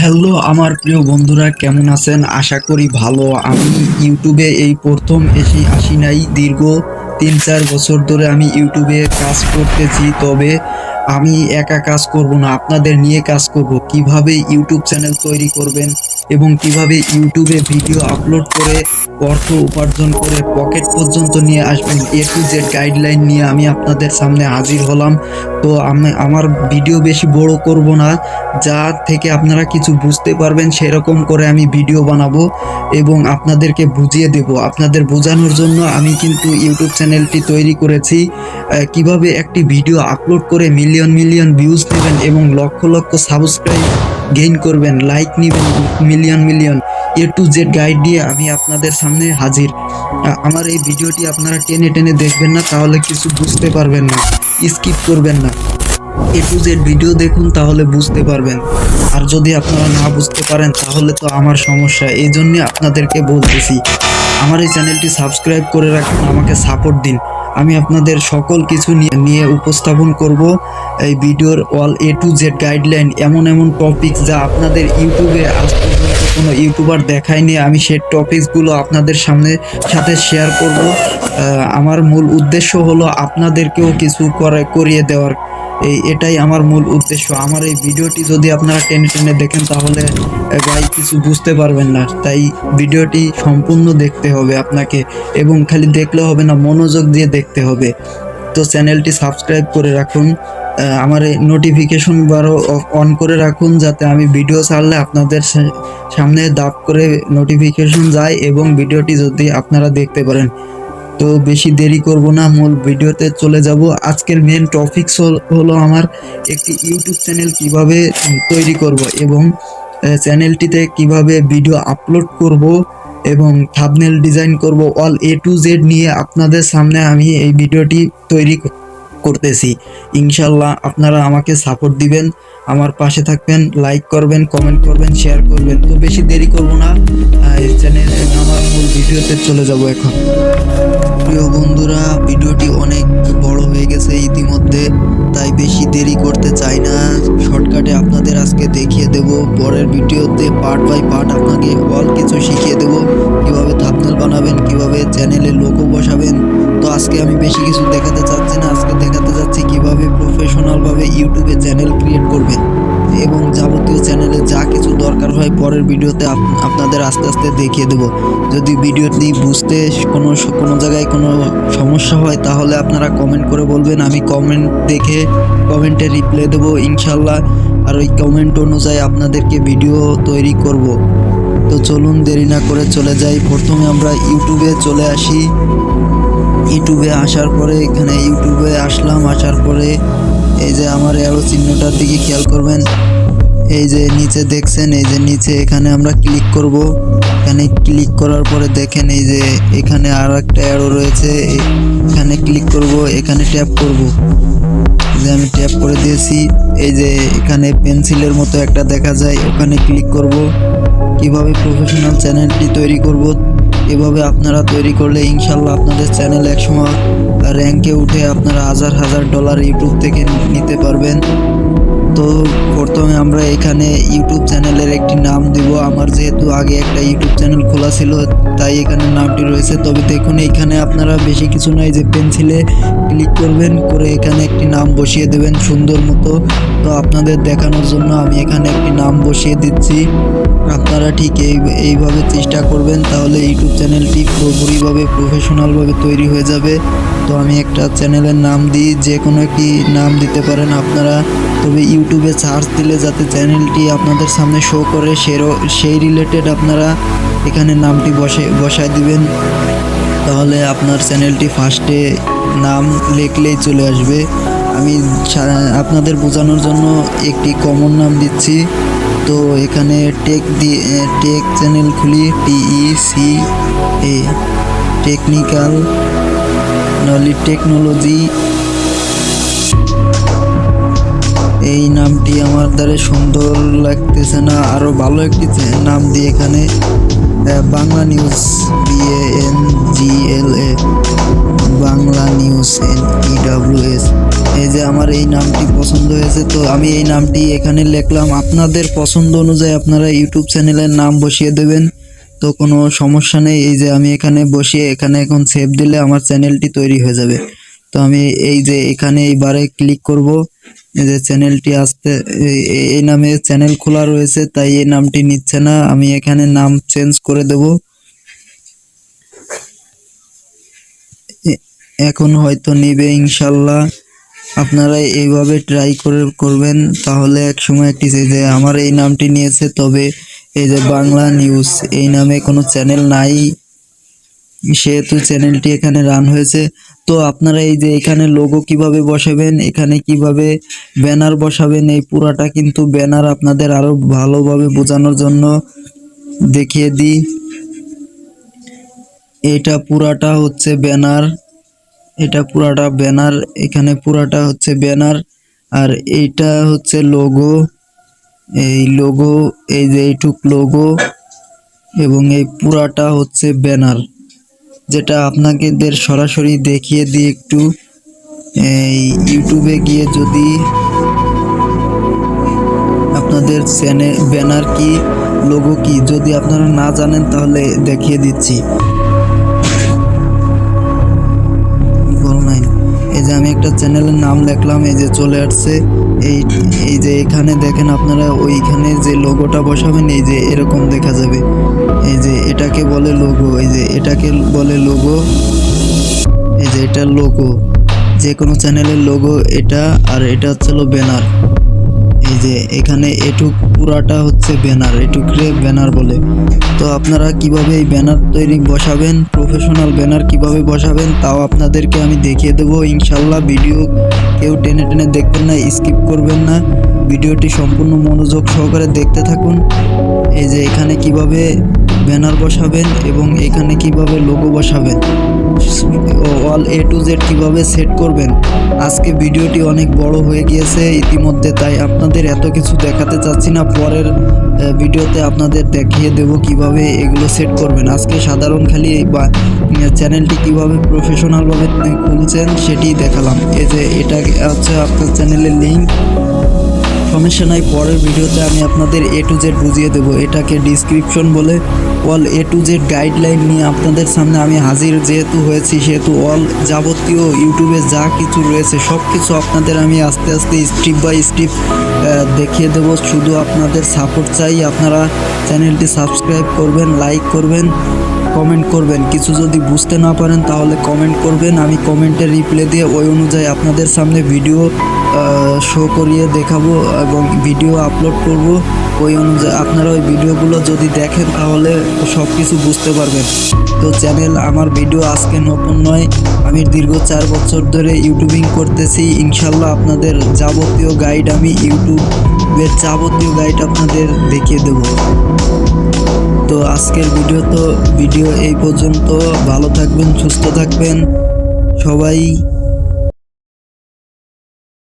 Hello আমার প্রিয় বন্ধুরা, কেমন আছেন? আশা করি ভালো। আমি ইউটিউবে এই প্রথম এসে আসি নাই। দীর্ঘ তিন চার বছর ধরে আমি ইউটিউবে কাজ করতেছি, তবে আমি একা কাজ করব না। আপনাদের নিয়ে কাজ করব। কীভাবে ইউটিউব চ্যানেল তৈরি করবেন? এবং কীভাবে ইউটিউবে ভিডিও আপলোড করে অর্থ উপার্জন করে পকেট পর্যন্ত নিয়ে আসবেন এ টু জেড গাইডলাইন নিয়ে আমি আপনাদের সামনে হাজির হলাম। তো আমি, আমার ভিডিও বেশি বড় করব না, যা থেকে আপনারা কিছু বুঝতে পারবেন সেরকম করে আমি ভিডিও বানাবো এবং আপনাদেরকে বুঝিয়ে দেব। আপনাদের বোঝানোর জন্য আমি কিন্তু ইউটিউব চ্যানেলটি তৈরি করেছি। কীভাবে একটি ভিডিও আপলোড করে মিলিয়ন মিলিয়ন ভিউজ নেবেন এবং লক্ষ লক্ষ সাবস্ক্রাইব গেইন করবেন লাইক নেবেন million million A to Z guide দিয়ে আমি আপনাদের সামনে হাজির। আমার এই ভিডিওটি আপনারা টেনে টেনে দেখবেন না, তাহলে কিছু বুঝতে পারবেন না স্কিপ করবেন না। এ টু জেড ভিডিও দেখুন, তাহলে বুঝতে পারবেন। আর যদি আপনারা না বুঝতে পারেন, তাহলে তো আমার সমস্যা, এই জন্যে আপনাদেরকে বলতেছি। আমার এই চ্যানেলটি সাবস্ক্রাইব করে রাখুন, আমাকে সাপোর্ট দিন। আমি আপনাদের সকল কিছু নিয়ে উপস্থাপন করব এই ভিডিওর all A to Z guideline এমন এমন টপিকস যা আপনাদের ইউটিউবে আজ পর্যন্ত কোনো ইউটিউবার দেখায়নি। আমি সেই টপিকসগুলো আপনাদের সামনে সাথে শেয়ার করব। আমার মূল উদ্দেশ্য হলো আপনাদেরকেও কিছু করে করিয়ে দেওয়ার। এই এটাই আমার মূল উদ্দেশ্য। আমার এই ভিডিওটি যদি আপনারা টেনে টেনে দেখেন, তাহলে ভাই কিছু বুঝতে পারবেন না। তাই ভিডিওটি সম্পূর্ণ দেখতে হবে আপনাকে এবং খালি দেখলে হবে না, মনোযোগ দিয়ে দেখতে হবে। তো চ্যানেলটি সাবস্ক্রাইব করে রাখুন আমার নোটিফিকেশন বারও অন করে রাখুন যাতে আমি ভিডিও ছাড়লে আপনাদের সামনে দাপ করে নোটিফিকেশন যায় এবং ভিডিওটি যদি আপনারা দেখতে পারেন। তো বেশি দেরি করব না, মূল ভিডিওতে চলে যাব। আজকের মেন টপিকস হলো আমার একটি ইউটিউব চ্যানেল কীভাবে তৈরি করব এবং চ্যানেলটিতে কীভাবে ভিডিও আপলোড করব এবং থাবনেল ডিজাইন করব। অল এ টু জেড নিয়ে আপনাদের সামনে আমি এই ভিডিওটি তৈরি করতেছি। ইনশাল্লাহ আপনারা আমাকে সাপোর্ট দিবেন, আমার পাশে থাকবেন লাইক করবেন কমেন্ট করবেন শেয়ার করবেন। তো বেশি দেরি করব না চ্যানেল আমার মূল ভিডিওতে চলে যাব এখন। বেশি দেরি করতে চাই না। শর্টকাটে আপনাদের আজকে দেখিয়ে দেব। পরের ভিডিওতে পার্ট বাই পার্ট আপনাকে অল কিছু শিখিয়ে দেব। কীভাবে থাপনাল বানাবেন, কীভাবে চ্যানেলে লোকও বসাবেন। তো আজকে আমি বেশি কিছু দেখাতে চাচ্ছি না। আজকে দেখাতে চাচ্ছি কীভাবে প্রফেশনালভাবে ইউটিউবে চ্যানেল ক্রিয়েট করবেন। এবং যাবতীয় চ্যানেলে যা কিছু দরকার হয় পরের ভিডিওতে আপ- আপনাদের আস্তে আস্তে দেখিয়ে দেব। যদি ভিডিওটি বুঝতে কোনো কোনো জায়গায় কোনো সমস্যা হয় তাহলে আপনারা কমেন্ট করে বলবেন। আমি কমেন্ট দেখে কমেন্টে রিপ্লাই দেবো ইনশাল্লাহ আর ওই কমেন্ট অনুযায়ী আপনাদেরকে ভিডিও তৈরি করব। তো চলুন দেরি না করে চলে যাই। প্রথমে আমরা ইউটিউবে চলে আসি। ইউটিউবে আসার পরে এখানে ইউটিউবে আসলাম। আসার পরে এই যে আমার অ্যারো চিহ্নটার দিকে খেয়াল করবেন। এই যে নিচে দেখছেন, এই যে নিচে এখানে আমরা ক্লিক করব। এখানে ক্লিক করার পরে দেখেন এই যে এখানে আর একটা অ্যারো রয়েছে, এখানে ক্লিক করব, এখানে ট্যাপ করব। যে আমি ট্যাপ করে দিয়েছি, এই যে এখানে পেন্সিলের মতো একটা দেখা যায়, ওখানে ক্লিক করব। কীভাবে প্রফেশনাল চ্যানেলটি তৈরি করব, এভাবে আপনারা তৈরি করলে ইনশাল্লাহ আপনাদের চ্যানেল একসময় র্যাঙ্কে উঠে আপনারা হাজার হাজার ডলার ইউটিউব থেকে নিতে পারবেন। তো প্রথমে আমরা এখানে ইউটিউব চ্যানেলের একটি নাম দিব। আমার যেহেতু আগে একটা ইউটিউব চ্যানেল খোলা ছিল, তাই এখানে নামটি রয়েছে। তবে দেখুন, এখানে আপনারা বেশি কিছু নয় যে পেন্সিলে ক্লিক করবেন, করে এখানে একটি নাম বসিয়ে দেবেন সুন্দর মতো। তো আপনাদের দেখানোর জন্য আমি এখানে একটি নাম বসিয়ে দিচ্ছি। আপনারা ঠিক এই, এইভাবে চেষ্টা করবেন, তাহলে ইউটিউব চ্যানেলটি পুরোপুরিভাবে প্রফেশনালভাবে তৈরি হয়ে যাবে। তো আমি একটা চ্যানেলের নাম দিই, যে কোনো একটি নাম দিতে পারেন আপনারা। তবে ইউটিউবে সার্চ দিলে যাতে চ্যানেলটি আপনাদের সামনে শো করে সেই রিলেটেড আপনারা এখানে নামটি বসে বসায় দিবেন। তাহলে আপনার চ্যানেলটি ফার্স্টে নাম লিখলেই চলে আসবে। আমি আপনাদের বোঝানোর জন্য একটি কমন নাম দিচ্ছি। তো এখানে টেক দিয়ে টেক চ্যানেল খুলি T E C A technically technology এই নামটি আমার দ্বারা সুন্দর লাগতেছে না আরও ভালো একটি নাম দিয়ে এখানে Bangla news B N G L A Bangla news N E W S এই যে আমার এই নামটি পছন্দ হয়েছে, তো আমি এই নামটি এখানে লিখলাম। আপনাদের পছন্দ অনুযায়ী আপনারা ইউটিউব চ্যানেলের নাম বসিয়ে দেবেন, তো কোনো সমস্যা নেই। এই যে আমি এখানে বসিয়ে, এখানে এখন সেভ দিলে আমার চ্যানেলটি তৈরি হয়ে যাবে। তো আমি এই যে এখানে এইবারে ক্লিক করব। যে চ্যানেলটি আসতে এই- নামে চ্যানেল খোলা রয়েছে, তাই এই নামটি নিচ্ছে না। আমি এখানে নাম চেঞ্জ করে দেব। এখন হয়তো নেবে ইনশাল্লাহ। আপনারা এইভাবে ট্রাই করে করবেন, তাহলে এক সময় একটি যে আমার এই নামটি নিয়েছে, তবে এই যে বাংলা নিউজ এই নামে কোনো চ্যানেল নাই। সেহেতু চ্যানেলটি এখানে রান হয়েছে। তো আপনারা এই যে এখানে লোগো কীভাবে বসাবেন, এখানে কীভাবে ব্যানার বসাবেন, এই পুরাটা কিন্তু ব্যানার আপনাদের আরও ভালোভাবে বোঝানোর জন্য দেখিয়ে দিই। এটা পুরাটা হচ্ছে ব্যানার এটা পুরাটা ব্যানার এখানে পুরাটা হচ্ছে ব্যানার আর এইটা হচ্ছে লোগো এই লোগো এই যে এইটুক লোগো এবং এই পুরাটা হচ্ছে ব্যানার যেটা আপনাদের সরাসরি দেখিয়ে দিই একটু, এই ইউটিউবে গিয়ে যদি আপনাদের চ্যানেল ব্যানার কি লোগো কি, যদি আপনারা না জানেন তাহলে দেখিয়ে দিচ্ছি। যে আমি একটা চ্যানেলের নাম লিখলাম এই যে চলে আসছে। এই এই যে এখানে দেখেন আপনারা, ওইখানে যে লোগোটা বসাবেন, এই যে এরকম দেখা যাবে। এই যে এটাকে বলে লোগো এই যে এটাকে বলে লোগো এই যে এটা লোগো যে কোনো চ্যানেলের লোগো এটা, আর এটা হচ্ছে ব্যানার যে এখানে এটুক পুরাটা হচ্ছে ব্যানার এটুকরে ব্যানার বলে। তো আপনারা কীভাবে এই ব্যানার তৈরি বসাবেন, প্রফেশনাল ব্যানার কীভাবে বসাবেন, তাও আপনাদেরকে আমি দেখিয়ে দেবো। ইনশাল্লাহ ভিডিও কেউ টেনে টেনে দেখবেন না, স্কিপ করবেন না। ভিডিওটি সম্পূর্ণ মনোযোগ সহকারে দেখতে থাকুন। এই যে এখানে কীভাবে ব্যানার বসাবেন এবং এখানে কীভাবে লোগো বসাবেন। অল এ টু জেড কীভাবে সেট করবেন? আজকে ভিডিওটি অনেক বড় হয়ে গিয়েছে ইতিমধ্যে, তাই আপনাদের এত কিছু দেখাতে চাচ্ছি না। পরের ভিডিওতে আপনাদের দেখিয়ে দেব কীভাবে এগুলো সেট করবেন। আজকে সাধারণ খালি বা চ্যানেলটি কীভাবে প্রফেশনালভাবে খুলছেন সেটি দেখালাম। এই যে এটা হচ্ছে আপনার চ্যানেলের লিঙ্ক সমস্যা নাই পরের ভিডিওতে আমি আপনাদের এ টু জেড বুঝিয়ে দেবো। এটাকে ডিসক্রিপশন বলে all A to Z guideline নিয়ে আপনাদের সামনে আমি হাজির যেহেতু হয়েছি, সেহেতু অল যাবতীয় ইউটিউবে যা কিছু রয়েছে সব কিছু আপনাদের আমি আস্তে আস্তে স্টেপ বাই স্টেপ দেখিয়ে দেবো। শুধু আপনাদের সাপোর্ট চাই, আপনারা চ্যানেলটি সাবস্ক্রাইব করবেন লাইক করবেন কমেন্ট করবেন। কিছু যদি বুঝতে না পারেন, তাহলে কমেন্ট করবেন। আমি কমেন্টের রিপ্লাই দিয়ে ওই অনুযায়ী আপনাদের সামনে ভিডিও শো করিয়ে দেখাবো এবং ভিডিও আপলোড করব। ওই অনুযায়ী আপনারা ওই ভিডিওগুলো যদি দেখেন তাহলে সব কিছু বুঝতে পারবেন। তো চ্যানেল আমার ভিডিও আজকে নতুন নয়। আমি দীর্ঘ চার বছর ধরে ইউটিউবিং করতেছি। ইনশাল্লাহ আপনাদের যাবতীয় গাইড আমি ইউটিউবের যাবতীয় গাইড আপনাদের দেখিয়ে দেবো। তো আজকের ভিডিও তো ভিডিও এই পর্যন্ত। ভালো থাকবেন, সুস্থ থাকবেন। সবাই